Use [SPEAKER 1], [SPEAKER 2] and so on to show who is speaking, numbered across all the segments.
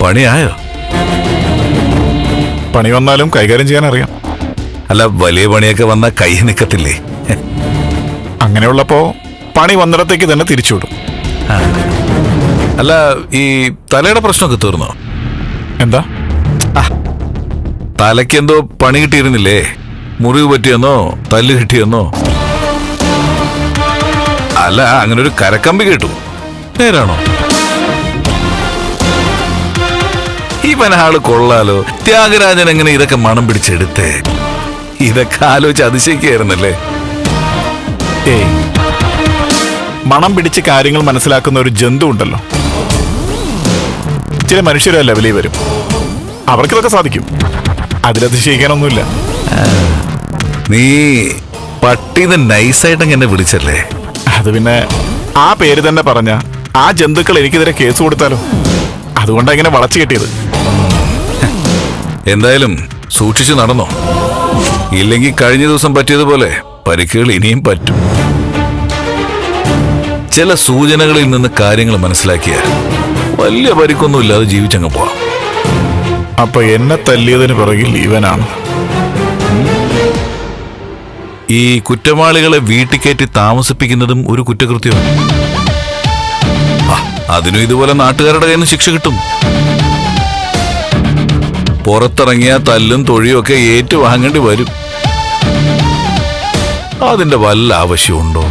[SPEAKER 1] പണിയായോ?
[SPEAKER 2] പണി വന്നാലും കൈകാര്യം ചെയ്യാൻ അറിയാം
[SPEAKER 1] അല്ല വലിയ പണിയൊക്കെ വന്ന കൈ നിക്കത്തില്ലേ?
[SPEAKER 2] അങ്ങനെയുള്ളപ്പോ പണി വന്നിടത്തേക്ക് തന്നെ തിരിച്ചുവിടും.
[SPEAKER 1] അല്ല ഈ തലയുടെ പ്രശ്നമൊക്കെ തീർന്നോ?
[SPEAKER 2] എന്താ?
[SPEAKER 1] തലയ്ക്ക് എന്തോ പണി കിട്ടിയിരുന്നില്ലേ? മുറിവ് പറ്റിയെന്നോ തല്ല് കിട്ടിയെന്നോ? അല്ല അങ്ങനെ ഒരു കരക്കമ്പി കേട്ടു. നേരാണോ ഇവനാൾ കൊള്ളാലോ. ത്യാഗരാജൻ എങ്ങനെ ഇതൊക്കെ മണം പിടിച്ചെടുത്തേ? ഇതൊക്കെ ആലോചിച്ച് അതിശയിക്കായിരുന്നല്ലേ
[SPEAKER 2] ഏയ്. മണം പിടിച്ച് കാര്യങ്ങൾ മനസ്സിലാക്കുന്ന ഒരു ജന്തു ഉണ്ടല്ലോ. ചില മനുഷ്യരെ ലെവലിൽ വരും. അവർക്കിതൊക്കെ സാധിക്കും. അതിലതിശയിക്കാനൊന്നുമില്ല.
[SPEAKER 1] നീ പട്ടീന്ന് നൈസായിട്ട് എന്നെ വിളിച്ചല്ലേ?
[SPEAKER 2] അത് പിന്നെ ആ പേര് തന്നെ പറഞ്ഞ ആ ജന്തുക്കൾ എനിക്കെതിരെ കേസ് കൊടുത്താലോ? അതുകൊണ്ടാണ് ഇങ്ങനെ വളച്ചു കെട്ടിയത്.
[SPEAKER 1] എന്തായാലും സൂക്ഷിച്ചു നടന്നോ. ഇല്ലെങ്കിൽ കഴിഞ്ഞ ദിവസം പറ്റിയതുപോലെ പരിക്കുകൾ ഇനിയും പറ്റും. ചില സൂചനകളിൽ നിന്ന് കാര്യങ്ങൾ മനസ്സിലാക്കിയ വലിയ പരിക്കൊന്നും ഇല്ലാതെ ജീവിച്ചങ്ങ് പോവാം.
[SPEAKER 2] അപ്പൊ എന്നെ തല്ലിയതിന് പിറകിൽ ഇവനാണ്.
[SPEAKER 1] ഈ കുറ്റവാളികളെ വീട്ടിൽ കയറ്റി താമസിപ്പിക്കുന്നതും ഒരു കുറ്റകൃത്യമാണ് അതിനും ഇതുപോലെ നാട്ടുകാരുടെ കയ്യിൽ നിന്ന് ശിക്ഷ കിട്ടും. പുറത്തിറങ്ങിയ തല്ലും തൊഴിയും ഒക്കെ ഏറ്റുവാങ്ങേണ്ടി വരും. അതിന്റെ വല്ല ആവശ്യമുണ്ടോ?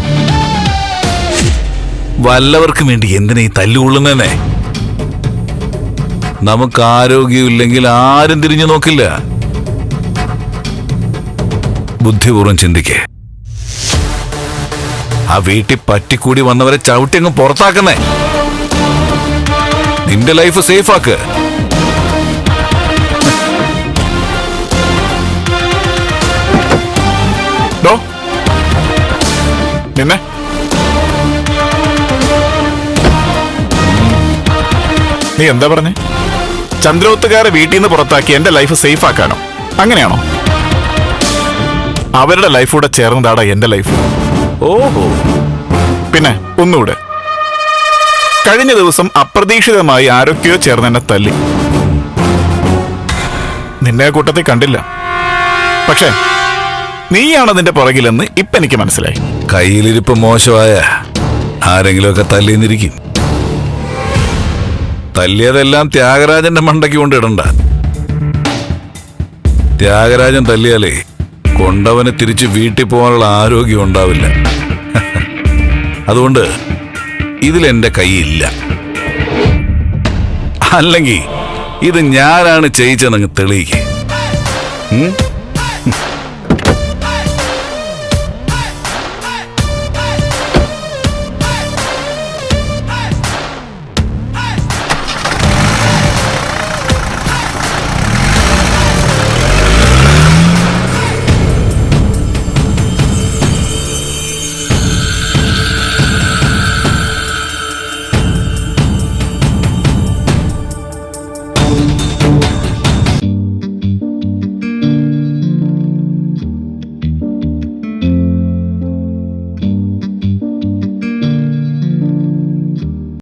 [SPEAKER 1] വല്ലവർക്ക് വേണ്ടി എന്തിനാ ഈ തല്ലുകൊള്ളുന്നേ നമുക്ക് ആരോഗ്യമില്ലെങ്കിൽ ആരും തിരിഞ്ഞു നോക്കില്ല. ബുദ്ധിപൂർവം ചിന്തിക്കേ. ആ വീട്ടിൽ പറ്റിക്കൂടി വന്നവരെ ചവിട്ടി അങ്ങ് പുറത്താക്കുന്നേ. നിന്റെ ലൈഫ് സേഫ് ആക്ക്
[SPEAKER 2] നിന്നെ. നീ എന്താ പറഞ്ഞേ? ചന്ദ്രോത്തുകാരെ വീട്ടിൽ നിന്ന് പുറത്താക്കി എന്റെ ലൈഫ് സേഫ് ആക്കാനോ അങ്ങനെയാണോ? അവരുടെ ലൈഫ് കൂടെ ചേർന്നതാടാ എന്റെ ലൈഫ്.
[SPEAKER 1] ഓഹോ.
[SPEAKER 2] പിന്നെ ഒന്നുകൂടെ. കഴിഞ്ഞ ദിവസം അപ്രതീക്ഷിതമായി ആരൊക്കെയോ ചേർന്ന് എന്നെ തല്ലി. നിന്നെ ആ കൂട്ടത്തിൽ കണ്ടില്ല. പക്ഷേ നീയാണ് അതിന്റെ പുറകിലെന്ന് ഇപ്പൊ എനിക്ക് മനസ്സിലായി.
[SPEAKER 1] കയ്യിലിരിപ്പ് മോശമായ. ആരെങ്കിലുമൊക്കെ തല്ലിന്നിരിക്കും. തല്ലിയതെല്ലാം ത്യാഗരാജന്റെ മണ്ടയ്ക്ക് കൊണ്ടിടണ്ട. ത്യാഗരാജൻ തല്ലിയാലേ കൊണ്ടവന് തിരിച്ച് വീട്ടിൽ പോകാനുള്ള ആരോഗ്യം ഉണ്ടാവില്ല. അതുകൊണ്ട് ഇതിലെന്റെ കൈയില്ല അല്ലെങ്കിൽ ഇത് ഞാനാണ് ചെയ്യിച്ചതെന്ന് തെളിയിക്കേ. ഉം?